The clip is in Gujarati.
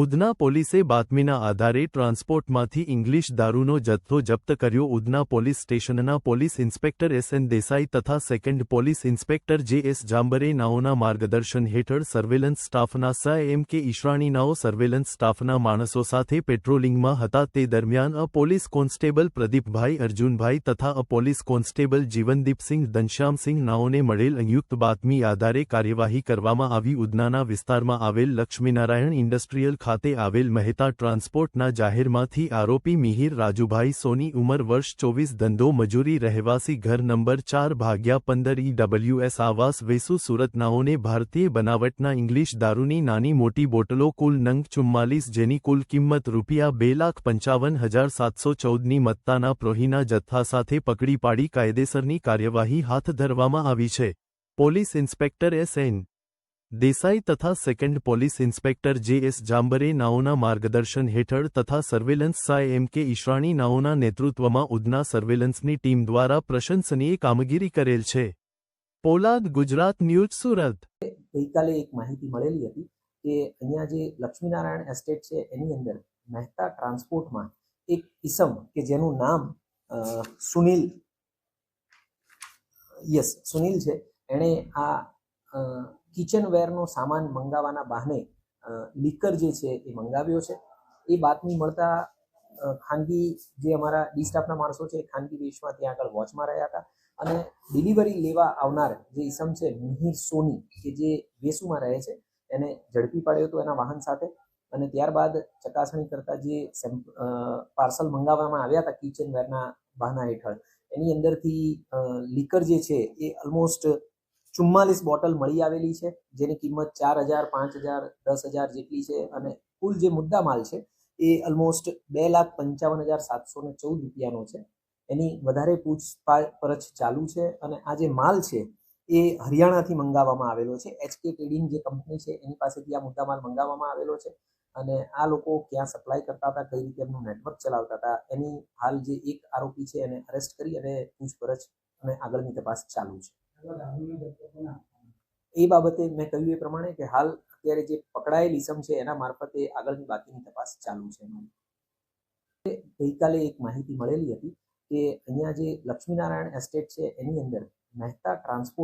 ઉધના પોલીસે બાતમીના આધારે ટ્રાન્સપોર્ટમાંથી ઇંગ્લિશ દારૂનો જથ્થો જપ્ત કર્યો. ઉધના પોલીસ સ્ટેશનના police inspector S N Desai તથા second police inspector J S Jambare નાઓના માર્ગદર્શન હેઠળ સર્વેલન્સ સ્ટાફના સ એમ કે ઈશ્રાણીનાઓ સર્વેલન્સ સ્ટાફના માણસો સાથે પેટ્રોલિંગમાં હતા. તે દરમિયાન અ પોલીસ કોન્સ્ટેબલ પ્રદીપભાઈ, અર્જુનભાઈ તથા અ પોલીસ કોન્સ્ટેબલ જીવનદીપસિંહ ઘનશ્યામસિંહ નાઓને મળેલ સંયુક્ત બાતમી આધારે કાર્યવાહી કરવામાં આવી. ઉધનાના વિસ્તારમાં આવેલ લક્ષ્મીનારાયણ ઇન્ડસ્ટ્રીયલ ખાતે આવેલ મહેતા ટ્રાન્સપોર્ટના જાહેરમાંથી આરોપી મિહિર રાજુભાઈ સોની ઉંમર વર્ષ ચોવીસ ધંધો મજૂરી રહેવાસી ઘર નંબર ચાર ભાગ્યા પંદર ઈ ડબલ્યુએસ આવાસ વેસુ સુરતનાઓને ભારતીય બનાવટના ઇંગ્લિશ દારૂની નાની મોટી બોટલો કુલ નંગ ચુમ્માલીસ જેની કુલ કિંમત રૂપિયા બે લાખ પંચાવન હજાર સાતસો ચૌદની મત્તાના પ્રોહીના જથ્થા સાથે પકડી પાડી કાયદેસરની કાર્યવાહી હાથ ધરવામાં આવી છે. Police inspector S N Desai તથા second police inspector J S Jambare નાઓના માર્ગદર્શન હેઠળ તથા સર્વેલન્સ સાય એમ કે ઈશ્રાણી નાઓના નેતૃત્વમાં ઉધના સર્વેલન્સની ટીમ દ્વારા પ્રશંસનીય કામગીરી કરેલ છે. પોલાદ, ગુજરાત ન્યૂઝ, સુરત. ગઈકાલે એક માહિતી મળેલી હતી કે અહીંયા જે લક્ષ્મીનારાયણ એસ્ટેટ છે, એની અંદર મહેતા ટ્રાન્સપોર્ટમાં એક ઇસમ કે જેનું નામ સુનિલ, યસ, સુનિલ છે. એણે આ કિચન વેરનો સામાન મંગાવવાના બહાને લીકર જે છે એ મંગાવ્યો છે. એ બાતમી મળતા ખાનગી જે અમારા ડી સ્ટાફના માણસો છે એ ખાનગી દેશમાં ત્યાં આગળ વોચમાં રહ્યા હતા. અને ડિલિવરી લેવા આવનાર જે ઈસમ છે મિહિર સોની, કે જે વેસુમાં રહે છે, એને ઝડપી પાડ્યો હતો એના વાહન સાથે. અને ત્યારબાદ ચકાસણી કરતા જે પાર્સલ મંગાવવામાં આવ્યા હતા કિચન વેરના બહાના હેઠળ, એની અંદરથી લીકર જે છે એ ઓલમોસ્ટ ચુમ્માલીસ બોટલ મળી આવેલી છે, જેની કિંમત ચાર હજાર, પાંચ હજાર, દસ હજાર જેટલી છે અને કુલ જે મુદ્દા માલ છે એ ઓલમોસ્ટ બે લાખ પંચાવન હજાર સાતસો ને ચૌદ રૂપિયાનો છે. એની વધારે પૂછપરછ ચાલુ છે અને આ જે માલ છે એ હરિયાણાથી મંગાવવામાં આવેલો છે. એચકે ટ્રેડિંગ જે કંપની છે એની પાસેથી આ મુદ્દામાલ મંગાવવામાં આવેલો છે અને આ લોકો ક્યાં સપ્લાય કરતા હતા, કઈ રીતે એમનું નેટવર્ક ચલાવતા હતા, એની હાલ જે એક આરોપી છે એને અરેસ્ટ કરી અને પૂછપરછ અને આગળની તપાસ ચાલુ છે. એ બાબતે મેં કહ્યું એ પ્રમાણે કે હાલ અત્યારે જે પકડાયેલ ઇસમ છે, એના મારફતે આગળની બાકીની તપાસ ચાલુ છે. ગઈકાલે એક માહિતી મળેલી હતી કે અહીંયા જે લક્ષ્મીનારાયણ એસ્ટેટ છે, એની અંદર મહેતા ટ્રાન્સપોર્ટ